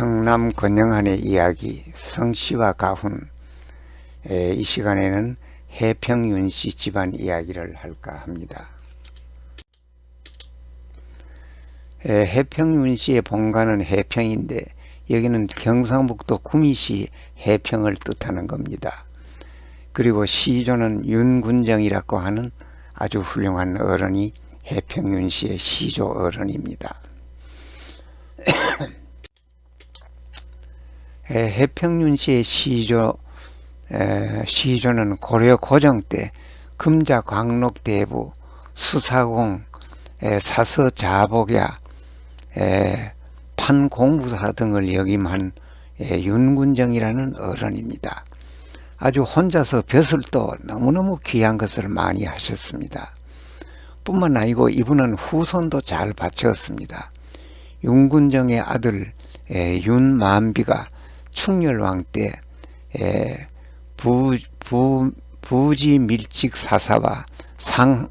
청남 권영한의 이야기 성씨와 가훈 에, 이 시간에는 해평윤 씨 집안 이야기를 할까 합니다. 에, 해평윤 씨의 본가는 해평인데 여기는 경상북도 구미시 해평을 뜻하는 겁니다. 그리고 시조는 윤군정이라고 하는 아주 훌륭한 어른이 해평윤 씨의 시조 어른입니다. 해평윤 씨의 시조 에, 시조는 고려 고정 때 금자 광록 대부 수사공 에, 사서 자복야 에, 판공부사 등을 역임한 에, 윤군정이라는 어른입니다. 아주 혼자서 벼슬도 너무너무 귀한 것을 많이 하셨습니다. 뿐만 아니고 이분은 후손도 잘 바쳤습니다. 윤군정의 아들 에, 윤만비가 충렬왕 때 에, 부, 부, 부지 밀직 사사와 상,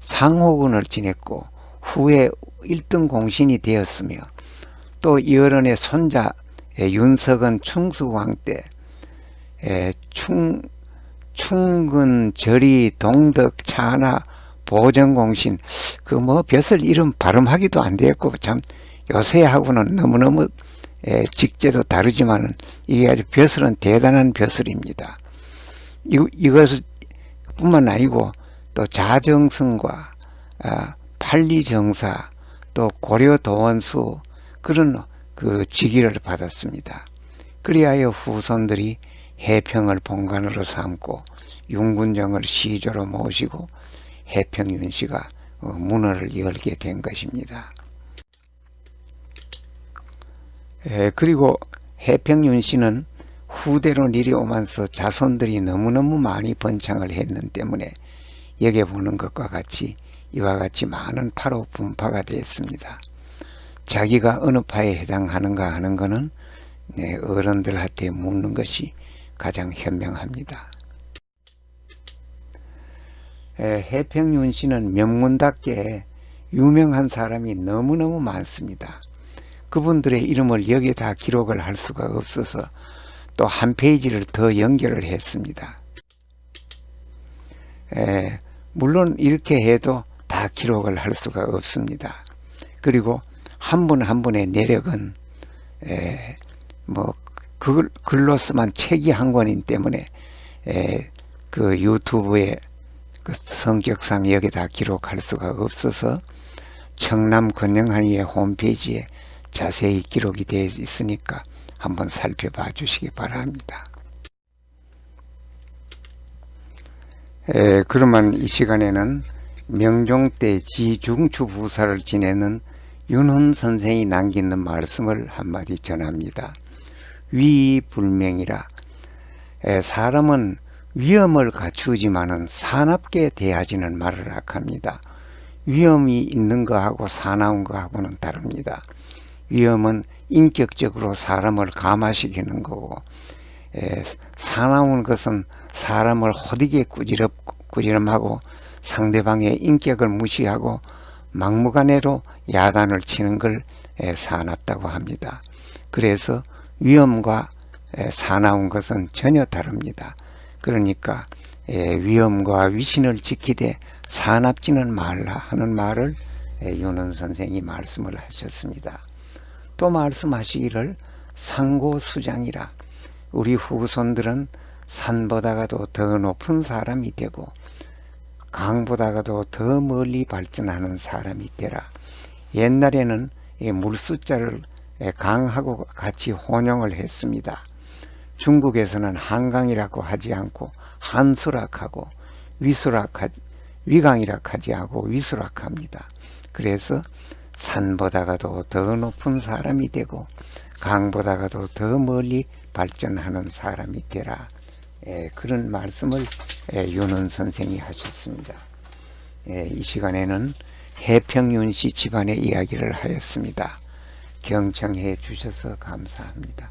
상호군을 지냈고 후에 1등 공신이 되었으며 또 이어른의 손자 에, 윤석은 충수왕 때 에, 충, 충근 절이 동덕 차나 보정공신 그 뭐 벼슬 이름 발음하기도 안 되었고 참 요새하고는 너무너무 에, 직제도 다르지만은 이게 아주 벼슬은 대단한 벼슬입니다. 이, 이것을 뿐만 아니고 또 자정승과 아, 판리정사 또 고려도원수 그런 그 직위를 받았습니다. 그리하여 후손들이 해평을 본관으로 삼고 윤군정을 시조로 모시고 해평윤씨가 어, 문화를 열게 된 것입니다. 에, 그리고 해평윤 씨는 후대로 내려오면서 자손들이 너무너무 많이 번창을 했는 때문에 여기 보는 것과 같이 이와 같이 많은 파로 분파가 되었습니다. 자기가 어느 파에 해당하는가 하는 것은 네, 어른들한테 묻는 것이 가장 현명합니다. 에, 해평윤 씨는 명문답게 유명한 사람이 너무너무 많습니다. 그분들의 이름을 여기에 다 기록을 할 수가 없어서 또 한 페이지를 더 연결을 했습니다. 에, 물론 이렇게 해도 다 기록을 할 수가 없습니다. 그리고 한 분한 분의 내력은 에, 뭐 그걸 글로 쓰면 책이 한 권이기 때문에 에, 그 유튜브에 그 성격상 여기 다 기록할 수가 없어서 청남 건영한이의 홈페이지에 자세히 기록이 되어 있으니까 한번 살펴봐 주시기 바랍니다. 에, 그러면 이 시간에는 명종 때 지중추 부사를 지내는 윤훈 선생이 남기는 말씀을 한마디 전합니다. 위불명이라 에, 사람은 위험을 갖추지만은 사납게 대하지는 말을 합니다. 위험이 있는 거하고 사나운 거하고는 다릅니다. 위험은 인격적으로 사람을 감화시키는 거고 에, 사나운 것은 사람을 호되게 꾸지럽, 꾸지럼하고 상대방의 인격을 무시하고 막무가내로 야단을 치는 걸 에, 사납다고 합니다. 그래서 위험과 에, 사나운 것은 전혀 다릅니다. 그러니까 에, 위험과 위신을 지키되 사납지는 말라 하는 말을 에, 윤원 선생이 말씀을 하셨습니다. 또 말씀하시기를 상고수장이라 우리 후손들은 산보다가도 더 높은 사람이 되고 강보다가도 더 멀리 발전하는 사람이 되라. 옛날에는 이 물숫자를 강하고 같이 혼용을 했습니다. 중국에서는 한강이라고 하지 않고 한수락하고 위수락하 위강이라고 하지 않고 위수락합니다. 그래서 산보다가도 더 높은 사람이 되고 강보다가도 더 멀리 발전하는 사람이 되라. 에, 그런 말씀을 에, 윤원 선생이 하셨습니다. 에, 이 시간에는 해평윤 씨 집안의 이야기를 하였습니다. 경청해 주셔서 감사합니다.